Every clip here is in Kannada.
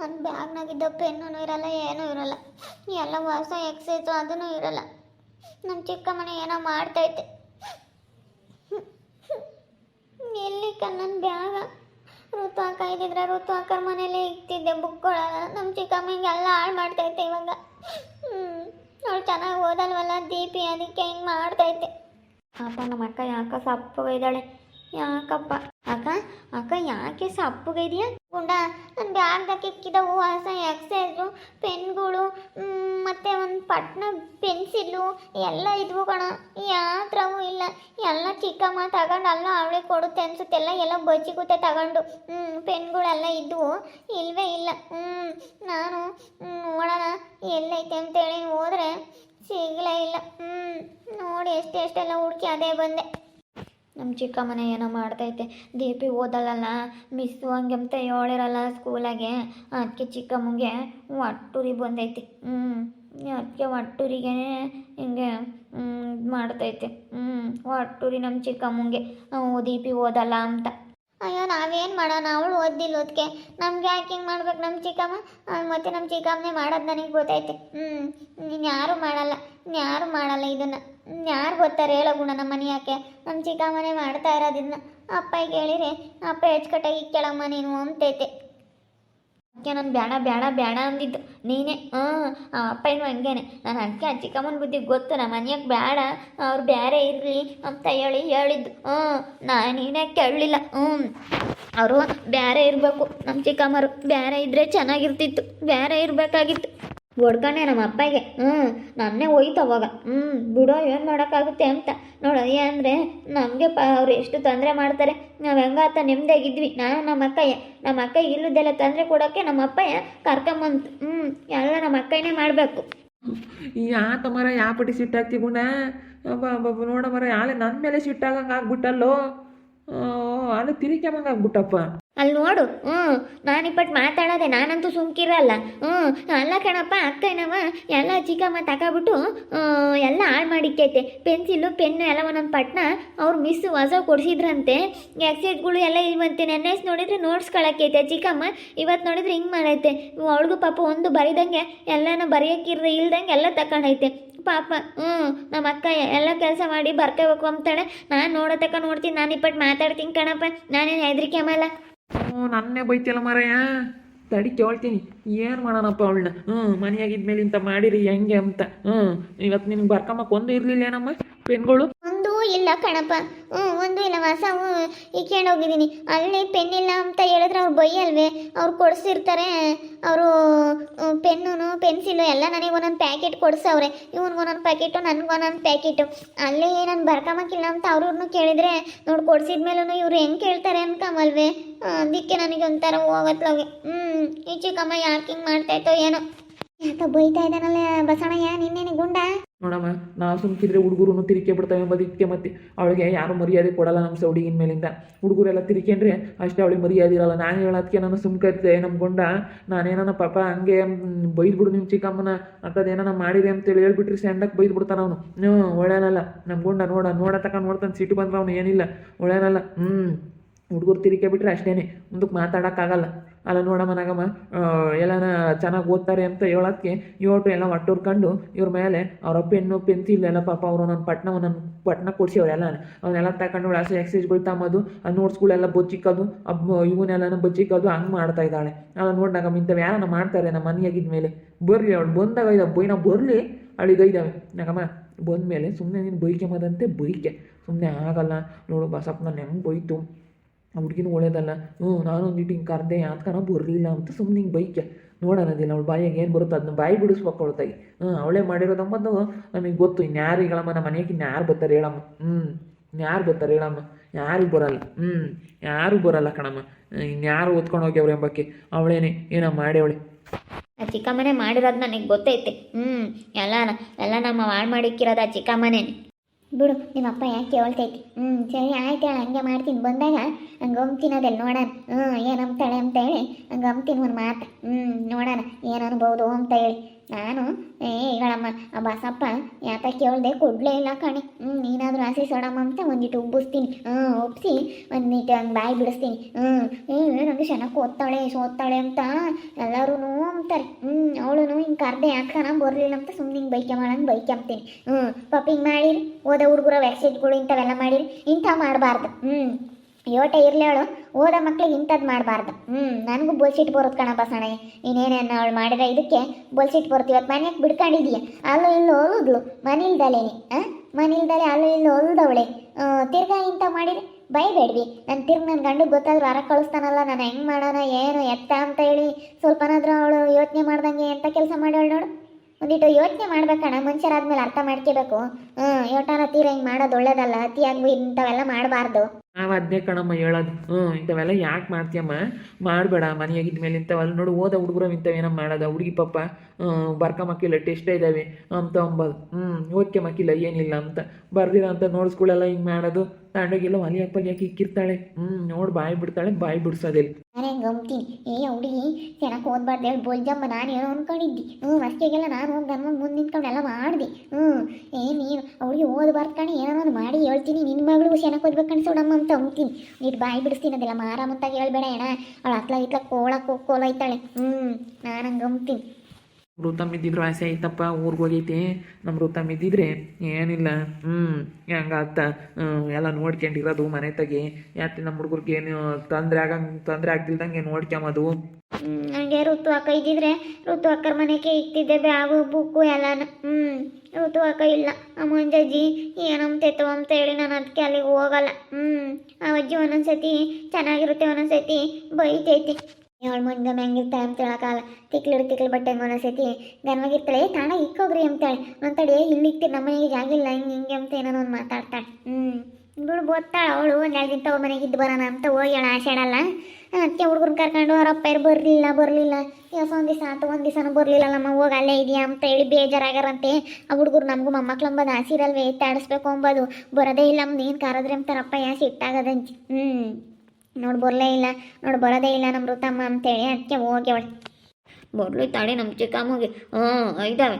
ನನ್ನ ಬ್ಯಾಗ್ನಾಗಿದ್ದ ಪೆನ್ನೂ ಇರಲ್ಲ, ಏನೂ ಇರಲ್ಲ. ಎಲ್ಲ ಹೊಸ ಎಕ್ಸೈಸು ಅದೂ ಇರಲ್ಲ. ನಮ್ಮ ಚಿಕ್ಕ ಮನೆ ಏನೋ ಮಾಡ್ತೈತೆ. ಎಲ್ಲಿ ನನ್ನ ಬ್ಯಾಗ? ಋತು ಅಕ್ಕ ಇದ್ದಿದ್ರೆ ಋತು ಅಕ್ಕರ ಮನೇಲಿ ಇಕ್ತಿದ್ದೆ ಬುಕ್ಗಳೆಲ್ಲ ನಮ್ಮ ಚಿಕ್ಕಮ್ಮಂಗೆ ಎಲ್ಲ ಹಾಳು ಮಾಡ್ತೈತೆ ಇವಾಗ. ಅವಳು ಚೆನ್ನಾಗಿ ಓದಲ್ವಲ್ಲ ದೀಪಿ ಅದಕ್ಕೆ ಹಿಂಗೆ ಮಾಡ್ತೈತೆ. ಅಪ್ಪ ನಮ್ಮ ಅಕ್ಕ ಯಾಕ ಸಪ್ಪಗಿದ್ದಾಳೆ ಯಾಕಪ್ಪ? ಅಕ್ಕ ಅಕ್ಕ ಯಾಕೆ ಸಪ್ಪಗಿದೆಯಾ ಗುಂಡ ನನ್ನ ಬ್ಯಾಗ್ದಾಗ ಇಕ್ಕಿದವು ಹೊಸ ಎಕ್ಸೈಸು ಪೆನ್ಗಳು ಮತ್ತು ಒಂದು ಪಟ್ನ, ಪೆನ್ಸಿಲ್ಲು, ಎಲ್ಲ ಇದ್ವು ಕಣ. ಯಾತ್ರವೂ ಇಲ್ಲ. ಎಲ್ಲ ಚಿಕ್ಕಮ್ಮ ತಗೊಂಡು ಅಲ್ಲ ಅವಳಿಗೆ ಕೊಡುತ್ತೆ ಅನ್ಸುತ್ತೆ. ಎಲ್ಲ ಎಲ್ಲ ಬಚ್ಚಿಗುತ್ತೆ ತಗೊಂಡು. ಹ್ಞೂ ಪೆನ್ಗಳೆಲ್ಲ ಇದ್ವು. ಇಲ್ವೇ ಇಲ್ಲ. ಹ್ಞೂ ನಾನು ನೋಡೋಣ ಎಲ್ಲೈತೆ ಅಂತೇಳಿ ಹೋದರೆ ಸಿಗಲೇ ಇಲ್ಲ. ಹ್ಞೂ ನೋಡಿ ಎಷ್ಟೆಷ್ಟೆಲ್ಲ ಹುಡುಕಿ ಅದೇ ಬಂದೆ. ನಮ್ಮ ಮನೆ ಏನೋ ಮಾಡ್ತೈತೆ. ದೀಪಿ ಓದಲ್ಲಲ್ಲ ಮಿಸ್ಸು ಹಂಗೆ ಅಂತ ಹೇಳಿರಲ್ಲ ಸ್ಕೂಲಾಗೆ. ಅದಕ್ಕೆ ಚಿಕ್ಕಮ್ಮಂಗೆ ಒಟ್ಟುರಿ ಬಂದೈತೆ. ಹ್ಞೂ ಅದಕ್ಕೆ ಒಟ್ಟುರಿಗೆ ಹಿಂಗೆ ಮಾಡ್ತೈತೆ ಹ್ಞೂ ಒಟ್ಟುರಿ ನಮ್ಮ ಚಿಕ್ಕಮ್ಮಂಗೆ. ದೀಪಿ ಓದಲ್ಲ ಅಂತ. ಅಯ್ಯೋ, ನಾವೇನು ಮಾಡೋಣ? ಅವಳು ಓದಿಲ್ಲ ಓದ್ಕೆ. ನಮ್ಗೆ ಯಾಕೆ ಹಿಂಗೆ ಮಾಡ್ಬೇಕು ನಮ್ಮ ಚಿಕ್ಕಮ್ಮ? ಮತ್ತು ನಮ್ಮ ಚಿಕ್ಕಮ್ಮನೇ ಮಾಡೋದು ನನಗೆ ಗೊತ್ತೈತೆ ಹ್ಞೂ ಯಾರು ಮಾಡಲ್ಲ. ಯಾರು ಮಾಡಲ್ಲ ಇದನ್ನು. ಯಾರು ಗೊತ್ತಾರೆ ಹೇಳೋ ಗುಣ ನಮ್ಮ ಮನೆ ಯಾಕೆ? ನಮ್ಮ ಚಿಕ್ಕಮ್ಮನೇ ಮಾಡ್ತಾ ಇರೋದಿನ್ನ ಅಪ್ಪಗೆ ಕೇಳಿರಿ ಅಪ್ಪ ಹೆಚ್ಕಟ್ಟಾಗಿ ಕೇಳಮ್ಮ ನೀನು ಅಂತೈತೆ. ಅದಕ್ಕೆ ನಾನು ಬೇಡ ಬೇಡ ಬೇಡ ಅಂದಿದ್ದು. ನೀನೇ ಹಾಂ ಅಪ್ಪ ಏನು ಹಂಗೇನೆ. ನಾನು ಅದಕ್ಕೆ ಆ ಚಿಕ್ಕಮ್ಮನ ಬುದ್ಧಿ ಗೊತ್ತು, ನಮ್ಮ ಮನೆಯಾಗ ಬೇಡ ಅವ್ರು ಬೇರೆ ಇರಲಿ ಅಂತ ಹೇಳಿ ಹೇಳಿದ್ದು. ಹ್ಞೂ ನಾನು ನೀನೇ ಕೇಳಲಿಲ್ಲ. ಹ್ಞೂ, ಅವರು ಬೇರೆ ಇರಬೇಕು, ನಮ್ಮ ಚಿಕ್ಕಮ್ಮರು. ಬೇರೆ ಇದ್ದರೆ ಚೆನ್ನಾಗಿರ್ತಿತ್ತು ಬೇರೆ ಇರಬೇಕಾಗಿತ್ತು. ಹೊಡ್ಕೊಂಡೆ ನಮ್ಮ ಅಪ್ಪಗೆ. ಹ್ಞೂ ನನ್ನೇ ಹೋಯ್ತು ಅವಾಗ. ಹ್ಞೂ ಬಿಡೋ, ಏನು ಮಾಡೋಕ್ಕಾಗುತ್ತೆ ಅಂತ. ನೋಡು ಅಂದರೆ ನಮಗೆ ಪ, ಅವ್ರು ಎಷ್ಟು ತೊಂದರೆ ಮಾಡ್ತಾರೆ. ನಾವು ಹೆಂಗಾತ ನೆಮ್ಮದಿಯಾಗಿದ್ವಿ ನಾನು ನಮ್ಮ ಅಕ್ಕಯ್ಯ. ನಮ್ಮ ಅಕ್ಕ ಇಲ್ಲದೆಲ್ಲ ತೊಂದರೆ ಕೊಡೋಕ್ಕೆ ನಮ್ಮ ಅಪ್ಪಯ್ಯ ಕರ್ಕೊಂಬಂತು ಹ್ಞೂ ಎಲ್ಲ ನಮ್ಮ ಅಕ್ಕಯ್ಯನೇ ಮಾಡಬೇಕು. ಯಾ ಮರ, ಯಾ ಪಟ್ಟಿ ಸಿಟ್ಟಾಗ್ತಿ ಗುಣ? ಅಬ್ಬ ನೋಡ ಮರ ಯಾಲೆ ನನ್ನ ಮೇಲೆ ಸಿಟ್ಟಾಗಂಗೆ ಆಗ್ಬಿಟ್ಟಲ್ಲೋ? ಅಲ್ಲಿ ತಿರಿಕೆಮಂಗೆ ಆಗ್ಬಿಟ್ಟಪ್ಪ. ಅಲ್ಲಿ ನೋಡು ಹ್ಞೂ ನಾನಿಪ್ಪಟ್ಟು ಮಾತಾಡೋದೆ ನಾನಂತೂ ಸುಮ್ಕಿರಲ್ಲ. ಹ್ಞೂ ಅಲ್ಲ ಕಣಪ್ಪ ಅಕ್ಕನವ ಎಲ್ಲ ಚಿಕ್ಕಮ್ಮ ತಗೊಬಿಟ್ಟು ಎಲ್ಲ ಹಾಳು ಮಾಡಿಕ್ಕೈತೆ. ಪೆನ್ಸಿಲು, ಪೆನ್ನು ಎಲ್ಲ ಒಂದೊಂದು ಪಟ್ನ ಅವ್ರು ಮಿಸ್ ಹೊಸ ಕೊಡಿಸಿದ್ರಂತೆ. ಎಕ್ಸೈಟ್ಗಳು ಎಲ್ಲ ಇಲ್ವಂತೆ. ನೆನ್ನೆಸ್ ನೋಡಿದ್ರೆ ನೋಡ್ಸ್ಕೊಳಕ್ಕೈತೆ ಚಿಕ್ಕಮ್ಮ. ಇವತ್ತು ನೋಡಿದ್ರೆ ಹಿಂಗೆ ಮಾಡೈತೆ. ಅವಳಿಗೂ ಪಾಪ ಒಂದು ಬರೀದಂಗೆ ಎಲ್ಲನೂ ಬರೆಯೋಕ್ಕಿರ್ದೆ ಇಲ್ದಂಗೆ ಎಲ್ಲ ತಕೊಂಡೈತೆ. ಪಾಪ. ಹ್ಞೂ ನಮ್ಮ ಅಕ್ಕ ಎಲ್ಲ ಕೆಲಸ ಮಾಡಿ ಬರ್ಕೋಬೇಕು ಅಂತಾಳೆ. ನಾನು ನೋಡತಕ್ಕ ನೋಡ್ತೀನಿ, ನಾನು ಇಪ್ಪಟ್ಟು ಮಾತಾಡ್ತೀನಿ ಕಣಪ್ಪ. ನಾನೇನು ಹೆದರಿಕೆ ಅಮ್ಮಲ್ಲ ಹ್ಞೂ ನನ್ನೇ ಬೈತಿಲ್ಲ ಮರಯ್ಯ. ತಡಿ ಕೇಳ್ತೀನಿ. ಏನು ಮಾಡೋಣಪ್ಪ ಅವಳನ್ನ? ಹ್ಞೂ ಮನೆಯಾಗಿದ್ಮೇಲೆ ಇಂಥ ಮಾಡಿರಿ ಹೆಂಗೆ ಅಂತ. ಹ್ಞೂ ಇವತ್ತು ನಿನ್ಗೆ ಬರ್ಕೊಂಬಕ್ಕೆ ಒಂದು ಇರಲಿಲ್ಲ ಏನಮ್ಮ ಪೆನ್ಗಳು? ಒಂದು ಇಲ್ಲ ಕಣಪ್ಪ. ಹ್ಞೂ, ಒಂದು ಇಲ್ಲ ಹೊಸವು ಇಕ್ಕೊಂಡು ಹೋಗಿದ್ದೀನಿ ಅಲ್ಲಿ ಪೆನ್ ಇಲ್ಲ ಅಂತ ಹೇಳಿದ್ರೆ ಅವ್ರು ಬೈಯಲ್ವೇ? ಅವ್ರು ಕೊಡಿಸಿರ್ತಾರೆ. ಅವರು ಪೆನ್ನು ಪೆನ್ಸಿಲು ಎಲ್ಲ ನನಗೆ ಒಂದೊಂದು ಪ್ಯಾಕೆಟ್ ಕೊಡಿಸವ್ರೆ. ಇವ್ನಿಗೆ ಒಂದೊಂದು ಪ್ಯಾಕೆಟು, ನನಗೆ ಒಂದೊಂದು ಪ್ಯಾಕೆಟು. ಅಲ್ಲಿ ನಾನು ಬರ್ಕೊಂಬಕ್ಕಿಲ್ಲ ಅಂತ ಅವ್ರನ್ನು ಕೇಳಿದ್ರೆ, ನೋಡಿ ಕೊಡ್ಸಿದ್ಮೇಲೂ ಇವ್ರು ಹೆಂಗೆ ಕೇಳ್ತಾರೆ ಅನ್ಕಮಲ್ವೇ? ಅದಕ್ಕೆ ನನಗೆ ಒಂಥರ ಹೋಗತ್ಲಾಗೆ ಹ್ಞೂ, ಈ ಚಿಕ್ಕಮ್ಮ ಯಾಕೆ ಹಿಂಗೆ ಮಾಡ್ತಾಯಿತ್ತೋ ಏನೋ. ಯಾಕೆ ಬೈತಾ ಇದ್ದಾನಲ್ಲ ಬಸಣಯ್ಯ ನಿನ್ನೆ ಗುಂಡ? ನೋಡಮ್ಮ ನಾವು ಸುಮ್ಕಿದ್ರೆ ಹುಡುಗರು ತಿರುಕೆ ಬಿಡ್ತಾವೆ ಬದುಕಿಗೆ ಮತ್ತೆ. ಅವಳಿಗೆ ಯಾರು ಮರ್ಯಾದೆ ಕೊಡಲ್ಲ ನಮ್ಮ ಸೌಡಿಗಿನ ಮೇಲಿಂದ ಹುಡುಗರೆಲ್ಲ ತಿರುಕೆಂಡ್ರೆ ಅಷ್ಟೇ ಅವಳಿಗೆ ಮರ್ಯಾದೆ ಇರಲ್ಲ. ನಾನು ಹೇಳೋದಕ್ಕೆ ನಾನು ಸುಮ್ಕತ್ತೆ ನಮ್ಮ ಗೊಂಡ. ನಾನೇನ ಪಾಪ ಹಂಗೆ ಬೈದ್ಬಿಡು ನಿಮ್ಮ ಚಿಕ್ಕಮ್ಮನ. ಅಂಥದ್ದೇನ ಮಾಡಿದೆ ಅಂತೇಳಿ ಹೇಳ್ಬಿಟ್ರಿ ಸೆಂಡಕ್ಕೆ ಬೈದು ಬಿಡ್ತಾನ ಅವನು. ಹ್ಞೂ, ಒಳ್ಳೆನಲ್ಲ. ನಮ್ಮ ಗೊಂಡ ನೋಡ ನೋಡ ತಕ ನೋಡ್ತಾನೆ. ಸಿಟ್ಟು ಬಂದ್ರೆ ಅವನು ಏನಿಲ್ಲ. ಒಳ್ಳೆನಲ್ಲ. ಹ್ಞೂ ಹುಡುಗರು ತಿರುಕೆ ಬಿಟ್ರೆ ಅಷ್ಟೇನೆ. ಮುಂದಕ್ಕೆ ಮಾತಾಡೋಕ್ಕಾಗಲ್ಲ. ಅಲ್ಲ ನೋಡಮ್ಮ ನಾಗಮ್ಮ ಎಲ್ಲನ ಚೆನ್ನಾಗಿ ಓದ್ತಾರೆ ಅಂತ ಹೇಳೋಕ್ಕೆ ಇವತ್ತು ಎಲ್ಲ ಒಟ್ಟುರ್ಕೊಂಡು ಇವ್ರ ಮೇಲೆ ಅವರ ಪೆನ್ನು, ಪೆನ್ಸಿಲ್ ಎಲ್ಲ ಪಾಪ ಅವರು ನನ್ನ ಪಟ್ನ ಒಂದೊಂದು ಪಟ್ನ ಕೊಡ್ಸಿವ್ರೆಲ್ಲ ಅವನ್ನೆಲ್ಲ ತಗೊಂಡು ಹಸಿ ಎಕ್ಸೈಸ್ಗಳು ತಮ್ಮದು, ಆ ನೋಟ್ಸ್ಗಳೆಲ್ಲ ಬಚ್ಚಿಕ್ಕೋದು ಅಬ್ ಇವನ್ನೆಲ್ಲನ ಬಚ್ಚಿಕ್ಕೋದು ಹಂಗೆ ಮಾಡ್ತಾ ಇದ್ದಾಳೆ. ಅಲ್ಲ ನೋಡಿ ನಾಗಮ್ಮ, ಇಂಥವು ಯಾರನ್ನ ಮಾಡ್ತಾರೆ ನಮ್ಮ ಮನೆಯಾಗಿದ್ದ ಮೇಲೆ? ಬರಲಿ ಅವಳು, ಬಂದಾಗ ಇದ್ದಾವೆ ನಾವು ಬರಲಿ ನಗಮ್ಮ ನಾಗಮ್ಮ, ಬಂದಮೇಲೆ ಸುಮ್ಮನೆ ನೀನು ಮದಂತೆ ಬೈಕೆ. ಸುಮ್ಮನೆ ಆಗಲ್ಲ. ನೋಡು ಬಸಪ್ಪನ ನಾನು ಹೋಯ್ತು. ಆ ಹುಡುಗಿನೂ ಒಳ್ಳೇದಲ್ಲ. ಹ್ಞೂ, ನಾನು ಒಂದು ಹಿಂಗೆ ಕರೆದೆ ಯಾತ್ಕನ ಬರಲಿಲ್ಲ ಅಂತ ಸುಮ್ಮನೆ ಹಿಂಗೆ ಬೈಕೆ. ನೋಡೋಣದಿಲ್ಲ ಅವಳು ಬಾಯಿಗೆ ಏನು ಬರುತ್ತೆ ಅದನ್ನ ಬಾಯಿ ಬಿಡಿಸ್ಬೇಕು ಅವಳು ತಾಯಿ. ಹ್ಞೂ, ಅವಳೇ ಮಾಡಿರೋದಂಬಂದು ನಮಗೆ ಗೊತ್ತು. ಇನ್ಯಾರು ಹೇಳಮ್ಮ, ನಮ್ಮ ಮನೆಗೆ ಇನ್ಯಾರು ಬರ್ತಾರೆ ಹೇಳಮ್ಮ? ಹ್ಞೂ ಇನ್ಯಾರು ಬರ್ತಾರೆ ಹೇಳಮ್ಮ? ಯಾರು ಬರಲ್ಲ. ಹ್ಞೂ ಯಾರು ಬರಲ್ಲ ಕಣಮ್ಮ. ಇನ್ಯಾರು ಓದ್ಕೊಂಡು ಹೋಗ್ಯವ್ರೆ ಎಂಬಕ್ಕೆ ಅವಳೇನೆ, ಏನೋ ಅವಳೆ ಆ ಚಿಕ್ಕಮ್ಮನೇ ಮಾಡಿರೋದು ನನಗೆ ಗೊತ್ತೈತೆ. ಹ್ಞೂ, ಎಲ್ಲ ಎಲ್ಲ ನಮ್ಮ ಹಾಳು ಮಾಡಿಕ್ಕಿರೋದು ಆ ಚಿಕ್ಕಮ್ಮನೇ. ಬಿಡು, ನಿಮ್ಮ ಅಪ್ಪ ಯಾಕೆ ಕೇಳ್ತೈತಿ? ಹ್ಞೂ ಸರಿ, ಆಯ್ತು ಹೇಳ ಹಂಗೆ ಮಾಡ್ತೀನಿ. ಬಂದಾಗ ಹಂಗೆ ಅಂಬ್ತೀನಿ ಅದೆಲ್ಲ ನೋಡೋಣ. ಹ್ಞೂ ಏನು ಅಂಬ್ತಾಳೆ ಹೇಳಿ ಒಂದು ಮಾತು. ಹ್ಞೂ ನೋಡೋಣ ಏನು ಅನ್ಬೋದು ಅಂತ ಹೇಳಿ. ನಾನು, ಏ, ಹೇಳಮ್ಮ, ಆ ಬಸಪ್ಪ, ಯಾತ ಕೇಳ್ದೆ ಕೊಡಲೇ ಇಲ್ಲ ಕಣೆ. ಹ್ಞೂ ನೀನಾದರೂ ಆಸೆ ಸೋಡಮ್ಮ ಅಂತ ಒಂದಿಟ್ಟು ಉಬ್ಬಿಸ್ತೀನಿ. ಹ್ಞೂ ಒಪ್ಪಿಸಿ ಒಂದಿಟ್ಟು ಹಂಗೆ ಬಾಯಿ ಬಿಡಿಸ್ತೀನಿ. ಹ್ಞೂ ಹ್ಞೂ ನನಗೆ ಚೆನ್ನಾಗಿ ಓದ್ತಾಳೆ ಸೋತ್ತಾಳೆ ಅಂತ ಎಲ್ಲರೂ ಅಂತಾರೆ ಹ್ಞೂ ಅವಳು ಹಿಂಗೆ ಕರ್ದೆ ಯಾಕನ ಬರಲಿಲ್ಲ ಅಂತ ಸುಮ್ಮನೆ ಹಿಂಗೆ ಬೈಕೆ ಮಾಡಂಗೆ ಅಂತೀನಿ ಹ್ಞೂ ಪಾಪ ಹಿಂಗೆ ಮಾಡಿರಿ. ಓದೋ ಹುಡುಗರ ವೆಬ್ಸೈಟ್ಗಳು ಇಂಥವೆಲ್ಲ ಮಾಡಿರಿ. ಇಂಥ ಮಾಡಬಾರ್ದು. ಹ್ಞೂ ಯೋಟ ಇರಲಿ ಅವಳು. ಓದ ಮಕ್ಳಿಗೆ ಇಂಥದ್ದು ಮಾಡಬಾರ್ದು. ಹ್ಞೂ ನನಗೂ ಬೊಲ್ಸಿಟ್ಟು ಬರುತ್ತೆ ಕಣ ಬಸಣ. ಇನ್ನೇನೇನು ಅವಳು ಮಾಡಿದ್ರೆ ಇದಕ್ಕೆ ಬೊಲ್ಸಿಟ್ಟು ಬರುತ್ತೆ ಇವತ್ತು ಮನೆಗೆ ಬಿಡ್ಕೊಂಡಿದೀಯ? ಅಲ್ಲೂ ಇಲ್ಲೂ ಹೊಲಿದ್ಲು ಮನಿಲ್ದಲೇನೆ ಹಾಂ ಮನಿಲ್ದಲೆ ಅಲ್ಲೂ ಇಲ್ಲೂ ಹೊಲ್ದವಳೆ ತಿರ್ಗಾ ಇಂಥ ಮಾಡಿದ್ರೆ ಬೈಬೇಡ್ವಿ. ನನ್ನ ತಿರ್ಗಿ ನನ್ನ ಗಂಡು ಗೊತ್ತಾದ್ರೆ ಹೊರ ಕಳಿಸ್ತಾನಲ್ಲ, ನಾನು ಹೆಂಗೆ ಮಾಡೋಣ, ಏನು, ಎತ್ತ ಅಂತ ಹೇಳಿ ಸ್ವಲ್ಪನಾದ್ರೂ ಅವಳು ಯೋಚನೆ ಮಾಡ್ದಂಗೆ ಎಂಥ ಕೆಲಸ ಮಾಡೋಳು ನೋಡು. ಒಂದಿಟ್ಟು ಯೋಚನೆ ಮಾಡ್ಬೇಕಣ್ಣ ಮನುಷ್ಯರಾದ್ಮೇಲೆ ಅರ್ಥ ಮಾಡ್ಕೋಬೇಕು ಹ್ಞೂ ಯೋಟನ ತೀರ ಹಿಂಗೆ ಮಾಡೋದು ಒಳ್ಳೇದಲ್ಲ ಅತಿಯಾಗಿ ಇಂಥವೆಲ್ಲ ಮಾಡಬಾರ್ದು. ನಾವು ಅದನ್ನೇ ಕಣಮ್ಮ ಹೇಳೋದು. ಹ್ಞೂ ಇಂಥವೆಲ್ಲ ಯಾಕೆ ಮಾಡ್ತೀಯಮ್ಮ? ಮಾಡಬೇಡ, ಮನೆಯಾಗಿದ್ದ ಮೇಲೆ ಇಂಥವೆಲ್ಲ ನೋಡು, ಓದ ಹುಡುಗರು ಇಂಥವೇನೋ ಮಾಡೋದ ಹುಡುಗಿ ಪಾಪ ಬರ್ಕ ಮಕ್ಕಿಲ್ಲ ಟೆಸ್ಟ್ ಇದ್ದಾವೆ ಅಂತ ಅಂಬೋದು. ಹ್ಞೂ ಓದ್ಕೆ ಮಕ್ಕಿಲ್ಲ ಏನಿಲ್ಲ ಅಂತ. ಬರ್ದಿರ ಅಂತ ನೋಡ್ಸ್ಕೊಳ್ಳೆಲ್ಲ ಹಿಂಗೆ ಮಾಡೋದು ತಣ್ಣಗಿಲ್ಲ ಹೊಲಿಯಾಕ ಯಾಕೆ ಇಕ್ಕಿರ್ತಾಳೆ. ಹ್ಞೂ ನೋಡಿ ಬಾಯಿ ಬಿಡ್ತಾಳೆ, ಬಾಯಿ ಬಿಡ್ಸೋದಿಲ್ಲ. ನಾನೇ ಗಮ್ತೀನಿ ಏ ಹುಡುಗಿ ಚೆನ್ನಾಗಿ ಓದ್ಬಾರ್ದು ಹೇಳಿ ಬೋಲ್ಜಮ್ಮ, ನಾನು ಏನೋ ಅನ್ಕೊಂಡಿದ್ದಿ. ಹ್ಞೂ ಅಷ್ಟೇಗೆಲ್ಲ ನಾನು ಹೋಗಿ ಮುಂದೆ ನಿಂತ್ಕೊಂಡು ಎಲ್ಲ ಮಾಡಿದೆ. ಹ್ಞೂ ಏ, ನೀನು ಅವಳಿಗೆ ಓದ್ಬಾರ್ದು ಕಣಿ, ಏನೋ ಒಂದು ಮಾಡಿ ಹೇಳ್ತೀನಿ. ನಿನ್ನ ಮಗಳು ಚೆನ್ನಾಗಿ ಓದ್ಬೇಕು ಅನ್ಸೋಡಮ್ಮ ಅಂತ ಅಂತೀನಿ ನೀನು ಬಾಯಿ ಬಿಡಿಸ್ತೀನಿ ಅದೆಲ್ಲ ಮಾರಾಮಂತಾಗಿ ಹೇಳ್ಬೇಡ ಅಣ್ಣ. ಅವಳು ಅತ್ಲ ಇತ್ಲ ಕೋಳ ಕೋಲೈತಾಳೆ ಹ್ಞೂ ನಾನು ಹಂಗೆ ಗಮ್ತೀನಿ ವೃತಮ್ ಇದ್ದಿದ್ರು ಆಸೆ ಐತಪ್ಪ ಊರ್ಗೆ ಹೋಗೈತಿ ನಮ್ಮ ವೃತ್ತಮ್ ಇದ್ದಿದ್ರೆ ಏನಿಲ್ಲ. ಹ್ಞೂ ಹೆಂಗಾತ? ಎಲ್ಲ ನೋಡ್ಕೊಂಡಿರೋದು ಮನೆ ತಗಿ ಯಾಕೆ ನಮ್ಮ ಹುಡುಗರಿಗೆ ಏನು ತೊಂದರೆ ಆಗಂಗೆ, ತೊಂದರೆ ಆಗ್ದಿಲ್ದಂಗೆ ನೋಡ್ಕೊಂಬದು ಹಂಗೆ ಋತು ಅಕ್ಕ ಇದ್ದಿದ್ರೆ, ಋತು ಅಕ್ಕರ ಮನೆಗೆ ಇಕ್ತಿದ್ದೆ, ಬ್ಯಾಗು, ಬುಕ್ಕು ಎಲ್ಲಾನು. ಹ್ಞೂ ಋತು ಅಕ್ಕ ಇಲ್ಲ. ಆ ಮಂಜಜ್ಜಿ ಏನಂತೈತೋ ಅಂತ ಹೇಳಿ ನಾನು ಅದಕ್ಕೆ ಅಲ್ಲಿಗೆ ಹೋಗಲ್ಲ. ಹ್ಞೂ ಆ ಅಜ್ಜಿ ಒಂದೊಂದ್ಸತಿ ಚೆನ್ನಾಗಿರುತ್ತೆ, ಒಂದೊಂದ್ಸತಿ ಬೈತೈತಿ. ಅವಳು ಮುಂದೆ ಹೆಂಗಿರ್ತಾಳೆ ಅಂತ ಹೇಳೋಕ್ಕಾಗಲ್ಲ ತಿಕ್ಲಿಡು ತಿಕ್ಲು ಬಟ್ಟೆ ಒಂದೊಂದ್ಸತಿ ಗನ್ವಾಗಿರ್ತಾಳೆ ತಾಣ ಇಕ್ಕೋಗ್ರಿ ಅಂತಾಳೆ ಅಂತೇಳಿ ಇಲ್ಲಿ ಇಕ್ತೀರಿ ನಮ್ಮ ಮನೆಗೆ ಜಾಗಿಲ್ಲ ಹಿಂಗೆ ಹಿಂಗೆ ಅಂತ ಏನೋ ಒಂದು ಮಾತಾಡ್ತಾಳೆ. ಹ್ಞೂ ಬಿಡು ಬೋತ್ತಾಳೆ ಅವಳು ಒಂದು ಎರಡು ದಿನ ತಗೋ ಮನೆಗೆ ಇದ್ದು ಬರೋಣ ಅಂತ ಹೋಗಿ ಆಸೆ ಆಶಾಡಲ್ಲ ಅದಕ್ಕೆ ಹುಡುಗರು ಕರ್ಕೊಂಡು ಅವ್ರ ಅಪ್ಪ ಇರು ಬರಲಿಲ್ಲ ಬರಲಿಲ್ಲ. ಯಾವ ಒಂದು ದಿವಸ ಆತು ಒಂದು ದಿವಸನೂ ಬರಲಿಲ್ಲ ನಮ್ಮ ಹೋಗಿ ಅಲ್ಲೇ ಇದೆಯಾ? ಅಂತ ಹೇಳಿ ಬೇಜಾರಾಗಾರಂತೆ ಆ ಹುಡುಗರು ನಮಗೂ ಮೊಮ್ಮಕ್ಳು ಅಂಬೋದು ತಾಡಿಸ್ಬೇಕು ಎತ್ತಾಡಿಸ್ಬೇಕು ಅಂಬೋದು. ಬರೋದೇ ಇಲ್ಲ ನಮ್ದು ಏನು ಕರೆದ್ರೆ ಅಂತಾರಪ್ಪ ಯಾಸಿ ಸಿಟ್ಟಾಗದಂಚಿ. ಹ್ಞೂ ನೋಡಿ ಬರಲೇ ಇಲ್ಲ, ನೋಡಿ ಬರೋದೇ ಇಲ್ಲ ನಮ್ಮ ಋತಮ್ಮ ಅಂತೇಳಿ ಅದಕ್ಕೆ ಹೋಗಿ ಅವಳು. ಬರ್ಲಿ ತಾಳಿ ನಮ್ಮ ಚಿಕ್ಕಮ್ಮಗೆ. ಹ್ಞೂ ಇದ್ದಾವೆ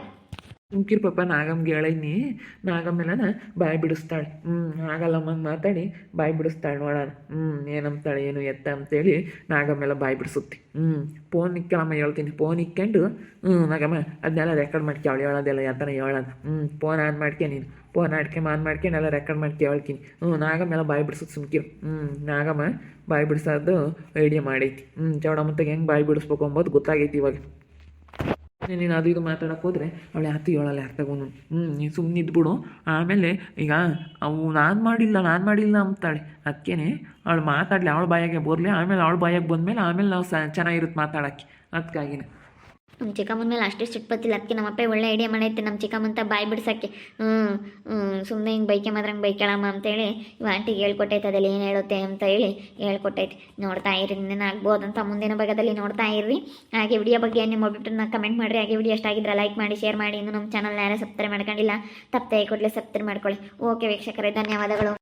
ಸುಮ್ಕಿರ್ ಪಾಪ ನಾಗಮ್ಗೆ ಹೇಳೀನಿ ನಾಗಮ್ಮೆಲ್ಲನ ಬಾಯಿ ಬಿಡಿಸ್ತಾಳೆ. ಹ್ಞೂ ಆಗಲ್ಲಮ್ಮಂಗೆ ಮಾತಾಡಿ ಬಾಯಿ ಬಿಡಿಸ್ತಾಳೆ ನೋಡೋಣ ಹ್ಞೂ ಏನಂತಾಳೆ, ಏನು ಎತ್ತ ಅಂತೇಳಿ ನಾಗಮ್ಮೆಲ್ಲ ಬಾಯಿ ಬಿಡಿಸುತ್ತೆ. ಹ್ಞೂ ಫೋನ್ ಇಕ್ಕಳಮ್ಮ ಹೇಳ್ತೀನಿ. ಫೋನ್ ಇಕ್ಕೊಂಡು ಹ್ಞೂ ನಾಗಮ್ಮ ಅದನ್ನೆಲ್ಲ ರೆಕಾರ್ಡ್ ಮಾಡ್ಕೊ ಅವಳು ಹೇಳೋದೆಲ್ಲ ಥರ ಹೇಳೋದು. ಹ್ಞೂ ಫೋನ್ ಆನ್ ಮಾಡ್ಕೆ ನೀನು. ಫೋನ್ ಆಡ್ಕೆ ಆನ್ ಮಾಡ್ಕೊಂಡು ಎಲ್ಲ ರೆಕಾರ್ಡ್ ಮಾಡ್ಕೆ ಹೇಳ್ತೀನಿ. ಹ್ಞೂ ನಾಗಮ್ಮೆಲ್ಲ ಬಾಯಿ ಬಿಡಿಸೋದು ಸುಮ್ಕಿರು. ಹ್ಞೂ ನಾಗಮ್ಮ ಬಾಯಿ ಬಿಡಿಸೋದು ಐಡಿಯಾ ಮಾಡೈತಿ. ಹ್ಞೂ ಚೌಡಮ್ಮತ್ತಾಗ ಹೆಂಗೆ ಬಾಯಿ ಬಿಡಿಸ್ಬೇಕು ಅಂಬೋದು ಗೊತ್ತಾಗೈತಿ ಇವಾಗ. ನೀನು ಅದು ಇದು ಮಾತಾಡೋಕೆ ಹೋದರೆ ಅವಳು ಯಾತು ಹೇಳಲ್ಲ ತಗೊಂಡು ಹ್ಞೂ ನೀನು ಸುಮ್ಮನೆ ಇದ್ಬಿಡು. ಆಮೇಲೆ ಈಗ ಅವು ನಾನು ಮಾಡಿಲ್ಲ ನಾನು ಮಾಡಿಲ್ಲ ಅಂತಾಳೆ. ಅದಕ್ಕೇನೆ ಅವಳು ಮಾತಾಡಲಿ, ಅವಳ ಬಾಯಾಗೆ ಬರಲಿ, ಆಮೇಲೆ ಅವಳ ಬಾಯಾಗೆ ಬಂದಮೇಲೆ ಆಮೇಲೆ ನಾವು ಸ, ಚೆನ್ನಾಗಿರುತ್ತೆ ಮಾತಾಡೋಕ್ಕೆ. ಅದಕ್ಕಾಗಿನೇ ನಮ್ಮ ಚಿಕ್ಕಮ್ಮನ ಮೇಲೆ ಅಷ್ಟೇ ಸಿಟ್ಪತ್ತಿಲ್ಲ ಅದಕ್ಕೆ ನಮ್ಮಪ್ಪ ಒಳ್ಳೆ ಐಡಿಯಾ ಮಾಡೈತೆ. ನಮ್ಮ ಚಿಕ್ಕಮ್ಮಂತ ಬಾಯಿ ಬಿಡ್ಸಕ್ಕೆ. ಹ್ಞೂ ಸುಮ್ಮನೆ ಹಿಂಗೆ ಬೈಕೆ ಮಾದ್ರಂಗೆ ಬೈಕಳಮ್ಮ ಅಂತೇಳಿ ಇವ ಆಂಟಿಗೆ ಹೇಳ್ಕೊಟ್ಟೈತೆ. ಅದಲ್ಲಿ ಏನು ಹೇಳುತ್ತೆ ಅಂತ ಹೇಳಿ ಹೇಳ್ಕೊಟ್ಟೈತೆ. ನೋಡ್ತಾ ಇರಿ ಇನ್ನೇನು ಆಗ್ಬೋದು ಅಂತ ಮುಂದಿನ ಭಾಗದಲ್ಲಿ ನೋಡ್ತಾ ಇರ್ರಿ. ಹಾಗೆ ವಿಡಿಯೋ ಬಗ್ಗೆ ನಿಮ್ಮ ಒಬ್ಬಿಟ್ಟನ್ನ ಕಮೆಂಟ್ ಮಾಡಿರಿ. ಹಾಗೆ ವಿಡಿಯೋ ಎಷ್ಟಾಗಿದ್ರೆ ಲೈಕ್ ಮಾಡಿ ಶೇರ್ ಮಾಡಿ. ಇನ್ನು ನಮ್ಮ ಚಾನಲ್ನ ಯಾರೇ ಸಬ್ಸ್ಕ್ರೈಬ್ ಮಾಡ್ಕೊಂಡಿಲ್ಲ, ತಪ್ಪದೆ ಕೊಡಲಿ ಸಬ್ಸ್ಕ್ರೈಬ್ ಮಾಡ್ಕೊಳ್ಳಿ. ಓಕೆ ವೀಕ್ಷಕರೇ, ಧನ್ಯವಾದಗಳು.